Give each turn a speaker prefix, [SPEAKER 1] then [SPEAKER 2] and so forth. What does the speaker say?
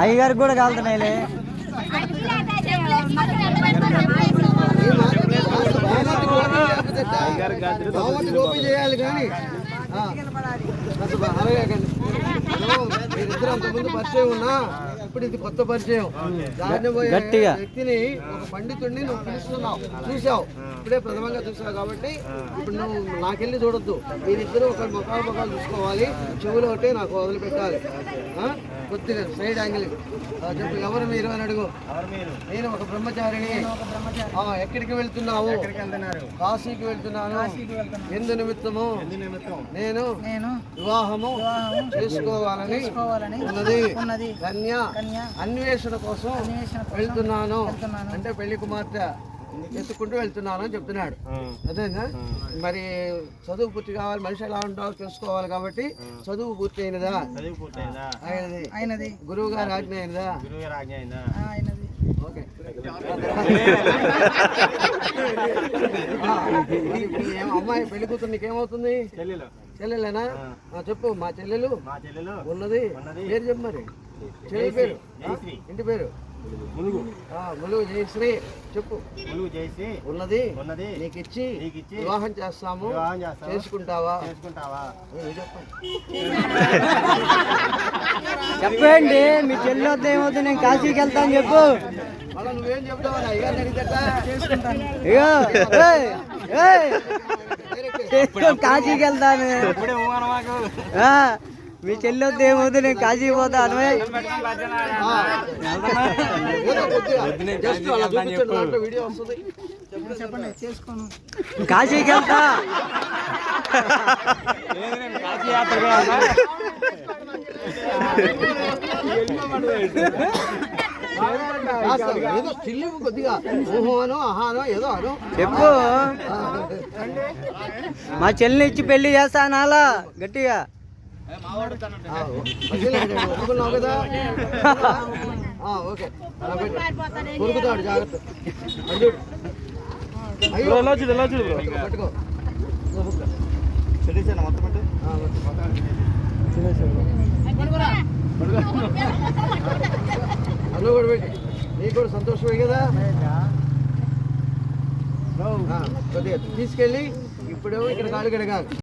[SPEAKER 1] అయ్యగారికి కూడా కాలుతున్నాయిలే
[SPEAKER 2] చేయాలి కానీ మీరిద్దరు అంతకుముందు పరిచయం ఉన్నా ఇప్పుడు ఇది కొత్త పరిచయం
[SPEAKER 1] గట్టిగా.
[SPEAKER 2] వ్యక్తిని ఒక పండితుడిని నువ్వు పిలుస్తున్నావు చూసావు ఇప్పుడే ప్రథమంగా చూసావు కాబట్టి ఇప్పుడు నువ్వు నాకెళ్ళి చూడొద్దు మీరిద్దరు ఒక ముఖాలు ముఖాలు చూసుకోవాలి చెవులు ఒకటి నాకు వదిలిపెట్టాలి కొద్దిగా సైడ్ యాంగిల్ చెప్పు ఎవరు మీరు? అని అడుగు నేను ఒక బ్రహ్మచారిని ఎక్కడికి వెళ్తున్నావు? కాశీకి వెళ్తున్నాను. ఎందు నిమిత్తము నేను
[SPEAKER 3] నేను
[SPEAKER 2] వివాహము చేసుకోవాలని ఉన్నది. కన్య అన్వేషణ కోసం వెళ్తున్నాను. అంటే పెళ్ళి కుమార్తె. ఎత్తుకుంటూ వెళ్తున్నాను అని చెప్తున్నాడు. అదేనా మరి చదువు పూర్తి కావాలి మనిషి ఎలా ఉంటావో తెలుసుకోవాలి కాబట్టి చదువు పూర్తి అయినదా? అయినది? గురువు గారి ఆజ్ఞ అయినదా? ఓకే. అమ్మాయి పెళ్ళి కూతురు నీకేమవుతుంది? చెల్లెలేనా? ఆ, చెప్పు మా చెల్లెలు? ఉన్నది. పేరు చెప్పు మరి. చెల్లెలి పేరు? ఇంటి పేరు? ఆ, ములుగు జయశ్రీ చెప్పు.
[SPEAKER 4] ములుగు చేసి
[SPEAKER 2] ఉన్నది.
[SPEAKER 4] ఉన్నది.
[SPEAKER 2] నీకు ఇచ్చి
[SPEAKER 4] నీకిచ్చి
[SPEAKER 2] వివాహం చేస్తాము.
[SPEAKER 4] వివాహం చేస్తాము.
[SPEAKER 2] చేసుకుంటావా?
[SPEAKER 4] చేసుకుంటావా?
[SPEAKER 2] చెప్పండి
[SPEAKER 1] చెప్పండి మీ చెల్లి వద్ద ఏమవుతుంది? నేను కాశీకి వెళ్తాను చెప్పు.
[SPEAKER 2] మళ్ళీ నువ్వేం చెప్తావు?
[SPEAKER 1] ఏయ్, చేసుకొని కాశీకి వెళ్తాను. మీ చెల్లి వద్ద ఏమవుతుంది నేను కాశీకి పోతాను
[SPEAKER 3] చేసుకోను
[SPEAKER 1] కాశీకి వెళ్తా.
[SPEAKER 2] కాస్త ఏదో స్టిల్ కొద్దిగా ఊహోనో అహానో ఏదో అను
[SPEAKER 1] చెప్పు. మా చెల్లిని ఇచ్చి పెళ్ళి చేస్తాను అలా గట్టిగా.
[SPEAKER 2] ఒప్పుకున్నావు కదా ఓకే కొరుకుతాడు జాగ్రత్త అది అందులో కూడా పెట్టి నీకు కూడా సంతోషమే కదా కొద్దిగా తీసుకెళ్ళి ఇప్పుడేమో ఇక్కడ కాడు కడగాలి.